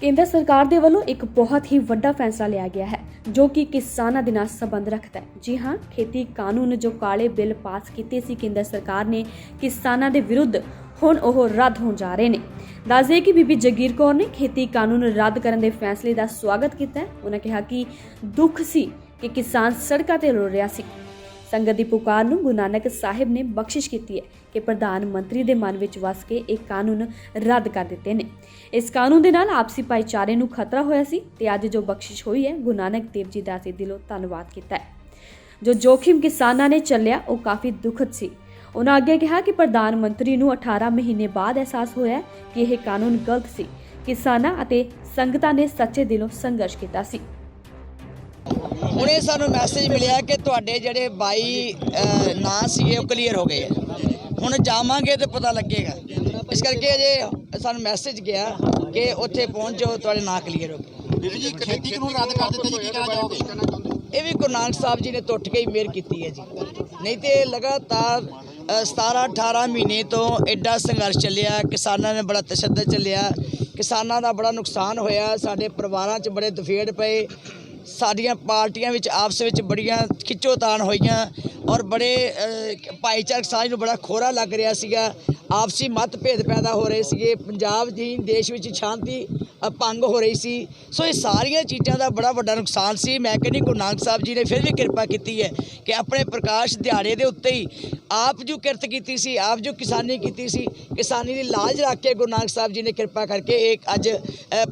ਕੇਂਦਰ ਸਰਕਾਰ ਦੇ ਵੱਲੋਂ ਇੱਕ ਬਹੁਤ ਹੀ ਵੱਡਾ ਫੈਸਲਾ ਲਿਆ ਗਿਆ ਹੈ, ਜੋ ਕਿ ਕਿਸਾਨਾਂ ਦੇ ਨਾਲ ਸੰਬੰਧ ਰੱਖਦਾ ਹੈ। ਜੀ ਹਾਂ, ਖੇਤੀ ਕਾਨੂੰਨ ਜੋ ਕਾਲੇ ਬਿੱਲ ਪਾਸ ਕੀਤੇ ਸੀ ਕੇਂਦਰ ਸਰਕਾਰ ਨੇ, ਕਿਸਾਨਾਂ ਦੇ ਵਿਰੁੱਧ ਹੁਣ ਉਹ ਰੱਦ ਹੋਣ ਜਾ ਰਹੇ ਨੇ। ਦੱਸਦੇ ਕਿ ਬੀਬੀ ਜਗੀਰ ਕੌਰ ਨੇ ਖੇਤੀ ਕਾਨੂੰਨ ਰੱਦ ਕਰਨ ਦੇ ਫੈਸਲੇ ਦਾ ਸਵਾਗਤ ਕੀਤਾ ਹੈ। ਉਹਨਾਂ ਕਿਹਾ ਕਿ ਦੁੱਖ ਸੀ ਕਿ ਕਿਸਾਨ ਸੜਕਾਂ ਤੇ ਰੋ ਰਿਹਾ ਸੀ। ਸੰਗਤ ਦੀ ਪੁਕਾਰ ਨੂੰ ਗੁਰੂ ਨਾਨਕ ਸਾਹਿਬ ਨੇ ਬਖਸ਼ਿਸ਼ ਕੀਤੀ ਹੈ ਕਿ ਪ੍ਰਧਾਨ ਮੰਤਰੀ ਦੇ ਮਨ ਵਿੱਚ ਵਸ ਕੇ ਇਹ ਕਾਨੂੰਨ ਰੱਦ ਕਰ ਦਿੱਤੇ ਨੇ। ਇਸ ਕਾਨੂੰਨ ਦੇ ਨਾਲ ਆਪਸੀ ਭਾਈਚਾਰੇ ਨੂੰ ਖਤਰਾ ਹੋਇਆ ਸੀ ਤੇ ਅੱਜ ਜੋ ਬਖਸ਼ਿਸ਼ ਹੋਈ ਹੈ, ਗੁਰੂ ਨਾਨਕ ਦੇਵ ਜੀ ਦਾ ਅਸੀਂ ਦਿਲੋਂ ਧੰਨਵਾਦ ਕੀਤਾ ਹੈ। ਜੋ ਜੋਖਿਮ ਕਿਸਾਨਾਂ ਨੇ ਚੱਲਿਆ, ਉਹ ਕਾਫੀ ਦੁਖਦ ਸੀ। ਉਹਨਾਂ ਅੱਗੇ ਕਿਹਾ ਕਿ ਪ੍ਰਧਾਨ ਮੰਤਰੀ ਨੂੰ 18 ਮਹੀਨੇ ਬਾਅਦ ਅਹਿਸਾਸ ਹੋਇਆ ਕਿ ਇਹ ਕਾਨੂੰਨ ਗਲਤ ਸੀ। ਕਿਸਾਨਾਂ ਅਤੇ ਸੰਗਤਾਂ ਨੇ ਸੱਚੇ ਦਿਲੋਂ ਸੰਘਰਸ਼ ਕੀਤਾ ਸੀ। ਹੁਣੇ ਸਾਨੂੰ ਮੈਸੇਜ ਮਿਲਿਆ ਕਿ ਤੁਹਾਡੇ ਜਿਹੜੇ 22 ਅਹ, ਨਾਂ ਸੀਗੇ ਉਹ ਕਲੀਅਰ ਹੋ ਗਏ ਆ। ਹੁਣ ਜਾਵਾਂਗੇ ਤੇ ਪਤਾ ਲੱਗੇਗਾ। ਇਸ ਕਰਕੇ ਅਜੇ ਸਾਨੂੰ ਮੈਸੇਜ ਗਿਆ ਕਿ ਉੱਥੇ ਪਹੁੰਚ ਜਾਓ ਤੁਹਾਡੇ ਨਾਂ ਕਲੀਅਰ ਹੋ ਗਏ। ਬੀਬੀ ਜੀ ਖੇਤੀ ਕਾਨੂੰਨ ਰੱਦ ਕਰ ਦਿੱਤੇ ਜੀ ਕੀ ਕਹਿਣਾ ਚਾਹੋਗੇ ਇਹ ਵੀ ਗੁਰੂ ਨਾਨਕ ਸਾਹਿਬ ਜੀ ਨੇ ਟੁੱਟ ਕੇ ਹੀ ਮਿਹਰ ਕੀਤੀ ਹੈ ਜੀ। ਨਹੀਂ ਤੇ ਲਗਾਤਾਰ ਅ, 17 18 ਮਹੀਨੇ ਤੋਂ ਐਡਾ ਸੰਘਰਸ਼ ਚੱਲਿਆ ਕਿਸਾਨਾਂ ਨੇ ਬੜਾ ਤਸ਼ੱਦਦ ਚੱਲਿਆ। ਕਿਸਾਨਾਂ ਦਾ ਬੜਾ ਨੁਕਸਾਨ ਹੋਇਆ ਸਾਡੇ ਪਰਿਵਾਰਾਂ 'ਚ ਬੜੇ ਦਫੇੜ ਪਏ। ਸਾਡੀਆਂ ਪਾਰਟੀਆਂ ਵਿੱਚ, ਆਪਸ ਵਿੱਚ ਬੜੀਆਂ ਖਿੱਚੋਤਾਣ ਹੋਈਆਂ ਔਰ ਬੜੇ ਭਾਈਚਾਰਕ ਸਾਂਝ ਨੂੰ ਬੜਾ ਖੋਰਾ ਲੱਗ ਰਿਹਾ ਸੀਗਾ। ਆਪਸੀ ਮਤਭੇਦ ਪੈਦਾ ਹੋ ਰਹੇ ਸੀਗੇ। ਪੰਜਾਬ ਦੀ, ਦੇਸ਼ ਵਿੱਚ ਸ਼ਾਂਤੀ ਭੰਗ ਹੋ ਰਹੀ ਸੀ। ਸੋ ਇਹ ਸਾਰੀਆਂ ਚੀਜ਼ਾਂ ਦਾ ਬੜਾ ਵੱਡਾ ਨੁਕਸਾਨ ਸੀ। ਮੈਂ ਕਹਿੰਦੀ ਗੁਰੂ ਨਾਨਕ ਸਾਹਿਬ ਜੀ ਨੇ ਫਿਰ ਵੀ ਕਿਰਪਾ ਕੀਤੀ ਹੈ ਕਿ ਆਪਣੇ ਪ੍ਰਕਾਸ਼ ਦਿਹਾੜੇ ਦੇ ਉੱਤੇ ਹੀ ਆਪ ਜੋ ਕਿਰਤ ਕੀਤੀ ਸੀ ਆਪ ਜੋ ਕਿਸਾਨੀ ਕੀਤੀ ਸੀ ਕਿਸਾਨੀ ਦੀ ਲਾਜ ਰੱਖ ਕੇ ਗੁਰੂ ਨਾਨਕ ਸਾਹਿਬ ਜੀ ਨੇ ਕਿਰਪਾ ਕਰਕੇ ਇੱਕ ਅੱਜ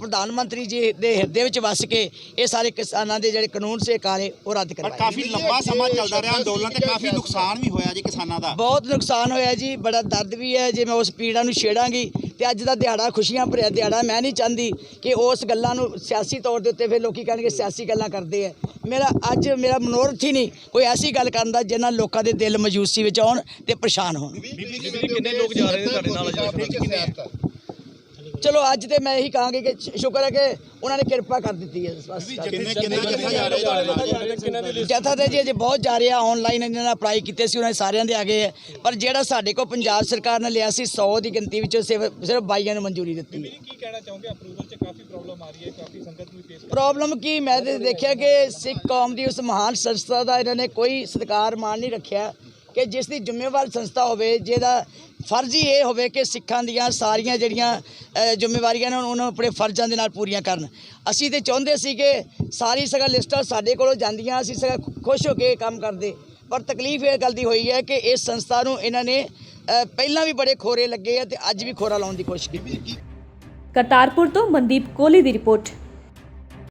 ਪ੍ਰਧਾਨ ਮੰਤਰੀ ਜੀ ਦੇ ਹਿਰਦੇ ਵਿੱਚ ਵਸ ਕੇ ਇਹ ਸਾਰੇ ਕਿਸਾਨਾਂ ਦੇ ਜਿਹੜੇ ਕਾਨੂੰਨ ਸੇ ਕਾਲੇ ਉਹ ਰੱਦ ਕਰਵਾਏ। ਕਾਫੀ ਲੰਬਾ ਸਮਾਂ ਚੱਲਦਾ ਰਿਹਾ ਅੰਦੋਲਨ ਤੇ ਕਾਫੀ ਨੁਕਸਾਨ ਵੀ ਹੋਇਆ ਜੀ ਕਿਸਾਨਾਂ ਦਾ। ਬਹੁਤ ਨੁਕਸਾਨ ਹੋਇਆ ਜੀ ਬੜਾ ਦਰਦ ਵੀ ਹੈ। ਜੇ ਮੈਂ ਉਸ ਪੀੜਾ ਨੂੰ ਛੇੜਾਂਗੀ ਤੇ ਅੱਜ ਦਾ ਦਿਹਾੜਾ ਖੁਸ਼ੀਆਂ ਭਰਿਆ ਦਿਹਾੜਾ ਮੈਂ ਨਹੀਂ ਚਾਹੁੰਦੀ ਕਿ ਉਸ ਗੱਲਾਂ ਨੂੰ ਸਿਆਸੀ ਤੌਰ ਦੇ ਉੱਤੇ ਫਿਰ ਲੋਕੀ ਕਹਿਣਗੇ ਸਿਆਸੀ ਗੱਲਾਂ ਕਰਦੇ ਆ ਮੇਰਾ ਅੱਜ ਮੇਰਾ ਮਨੋਰਥ ਹੀ ਨਹੀਂ ਕੋਈ ਐਸੀ ਗੱਲ ਕਰਨ ਦਾ ਜਿਹਨਾਂ ਲੋਕਾਂ ਦੇ ਦਿਲ ਮਜੂਸੀ ਵਿੱਚ ਆਉਣ ਤੇ ਪਰੇਸ਼ਾਨ ਹੋਣ। ਕਿੰਨੇ ਲੋਕ ਜਾ ਰਹੇ ਨੇ ਤੁਹਾਡੇ ਨਾਲ ਅੱਜ? ਚਲੋ ਅੱਜ ਤੇ ਮੈਂ ਇਹੀ ਕਹਾਂਗੀ ਕਿ ਸ਼ੁਕਰ ਹੈ ਕਿ ਉਹਨਾਂ ਨੇ ਕਿਰਪਾ ਕਰ ਦਿੱਤੀ ਹੈ ਬਸ। ਜੱਥਾ ਤੇ ਜੀ ਅਜੇ ਬਹੁਤ ਜਾ ਰਿਹਾ ਆਨਲਾਈਨ ਇਹਨਾਂ ਨੇ ਅਪਲਾਈ ਕੀਤੇ ਸੀ ਉਹਨਾਂ ਦੇ ਸਾਰਿਆਂ ਦੇ ਆ। ਗਏ ਹੈ ਪਰ ਜਿਹੜਾ ਸਾਡੇ ਕੋਲ ਪੰਜਾਬ ਸਰਕਾਰ ਨੇ ਲਿਆ ਸੀ 100 ਦੀ ਗਿਣਤੀ ਵਿੱਚੋਂ ਸਿਰਫ ਸਿਰਫ 22 ਨੂੰ ਮਨਜ਼ੂਰੀ ਦਿੱਤੀ। ਕੀ ਕਹਿਣਾ ਚਾਹੋਗੇ? ਅਪਰੂਵਲ 'ਚ ਕਾਫੀ ਪ੍ਰੋਬਲਮ ਆ ਰਹੀ ਹੈ ਕਾਫੀ ਸੰਗਤ ਨੂੰ ਫੇਸ ਪ੍ਰੋਬਲਮ ਕੀ? ਮੈਂ ਤੇ ਦੇਖਿਆ ਕਿ ਸਿੱਖ ਕੌਮ ਦੀ ਉਸ ਮਹਾਨ ਸੰਸਥਾ ਦਾ ਇਹਨਾਂ ਨੇ ਕੋਈ ਸਤਿਕਾਰ ਮਾਣ ਨਹੀਂ ਰੱਖਿਆ। ਕਿ ਜਿਸ ਦੀ ਜ਼ਿੰਮੇਵਾਰ ਸੰਸਥਾ ਹੋਵੇ, ਜਿਹਦਾ ਫਰਜ਼ ਹੀ ਇਹ ਹੋਵੇ ਕਿ ਸਿੱਖਾਂ ਦੀਆਂ ਸਾਰੀਆਂ ਜਿਹੜੀਆਂ ਜ਼ਿੰਮੇਵਾਰੀਆਂ ਨੇ, ਉਹਨਾਂ ਆਪਣੇ ਫਰਜ਼ਾਂ ਦੇ ਨਾਲ ਪੂਰੀਆਂ ਕਰਨ। ਅਸੀਂ ਤੇ ਚਾਹੁੰਦੇ ਸੀ ਕਿ ਸਾਰੀ ਸਗਾ ਲਿਸਟਾਂ ਸਾਡੇ ਕੋਲੋਂ ਜਾਂਦੀਆਂ, ਅਸੀਂ ਸਗਾ ਖੁਸ਼ ਹੋ ਕੇ ਇਹ ਕੰਮ ਕਰਦੇ। ਪਰ ਤਕਲੀਫ ਇਹ ਗੱਲ ਦੀ ਹੋਈ ਹੈ ਕਿ ਇਸ ਸੰਸਥਾ ਨੂੰ ਇਹਨਾਂ ਨੇ ਪਹਿਲਾਂ ਵੀ ਬੜੇ ਖੋਰੇ ਲੱਗੇ ਆ ਤੇ ਅੱਜ ਵੀ ਖੋਰਾ ਲਾਉਣ ਦੀ ਕੋਸ਼ਿਸ਼ ਕੀਤੀ। ਕਰਤਾਰਪੁਰ ਤੋਂ ਮਨਦੀਪ ਕੋਹਲੀ ਦੀ ਰਿਪੋਰਟ।